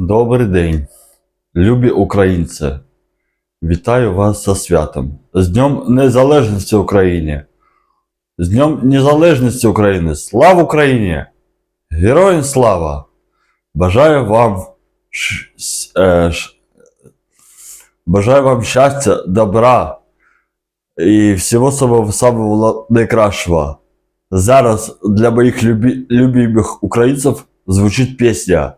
Добрий день, любі українці. Вітаю вас за святом. З Днем Незалежності України. З Днем Незалежності України. Слава Україні! Героям слава! Бажаю вам, е, бажаю вам щастя, добра і всього самого самого найкращого. Зараз для моїх любі, любимих українців звучить пісня.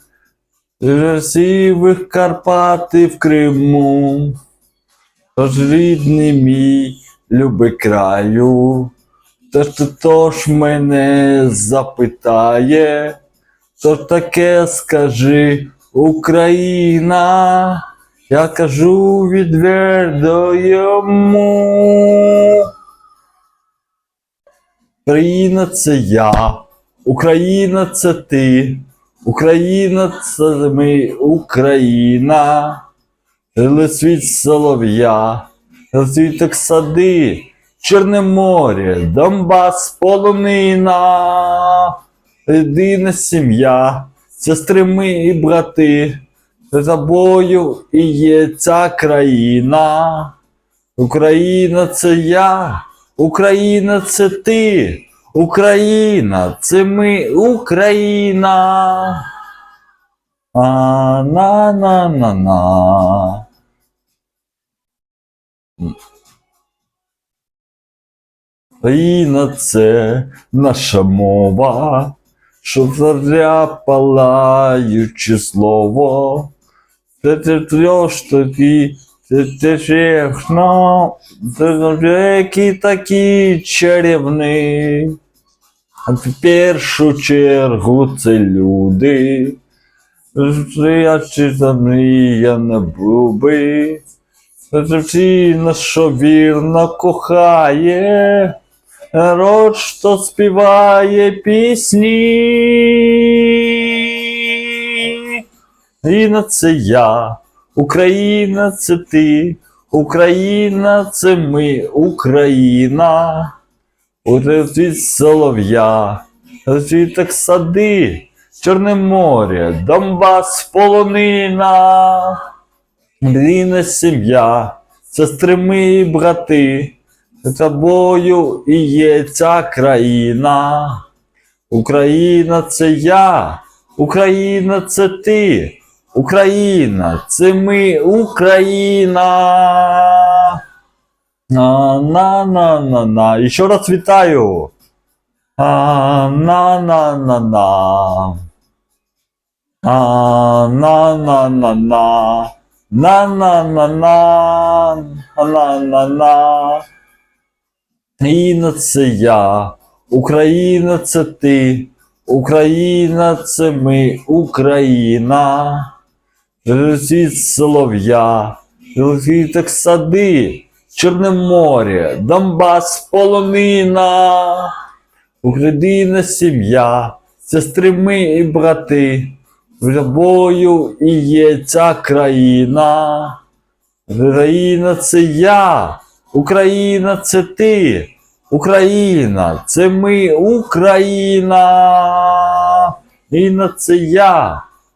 Красивих Карпати в Криму, тож рідний мій любий краю, тож ти тож мене запитає, то таке скажи Україна, я кажу відверто йому. Україна це я, Україна це ти. Україна це ми, Україна, світ солов'я, світок сади, Чорне море, Донбас, полонина, єдина сім'я, сестри ми і брати, за тобою і є ця країна. Україна це я, Україна це ти. Україна, це ми, Україна. А на на на на. Україна це наша мова, що заря слово. Це трьох такі, це ти це які такі чарівні. А в першу чергу це люди. Стоячи за мрія не буби. Це дівчина, що вірно кохає. Народ, що співає пісні. Україна це я, Україна це ти, Україна це ми, Україна. Урезвіть солов'я, розвіток сади, Чорне море, Донбас, полонина, рідна сім'я, сестри ми брати, тобою і є ця країна. Україна це я, Україна це ти, Україна це ми, Україна. На на на на на. Еще раз вітаю. А, на на на на. А, на на на на. На на на на. На на на. Україна це я. Україна це ти. Україна це ми. Україна. Світ солов'я. Світок сади. Чорне море, Донбас, полонина, Україна сім'я, сестри ми і брати, в тобою і є ця країна. Україна це я, Україна це ти, Україна це ми, Україна. Україна це я,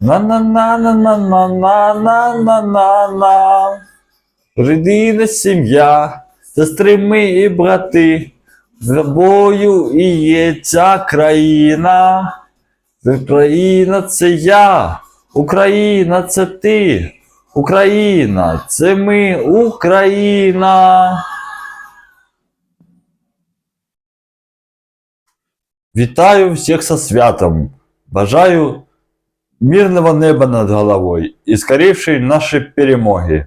на на на на на на на на на на на Родина, сім'я, сестри ми і брати, з тобою і є ця країна. Україна це я. Україна це ти. Україна це ми. Україна. Вітаю всіх со святом. Бажаю мирного неба над головой і скорейшей нашей перемоги.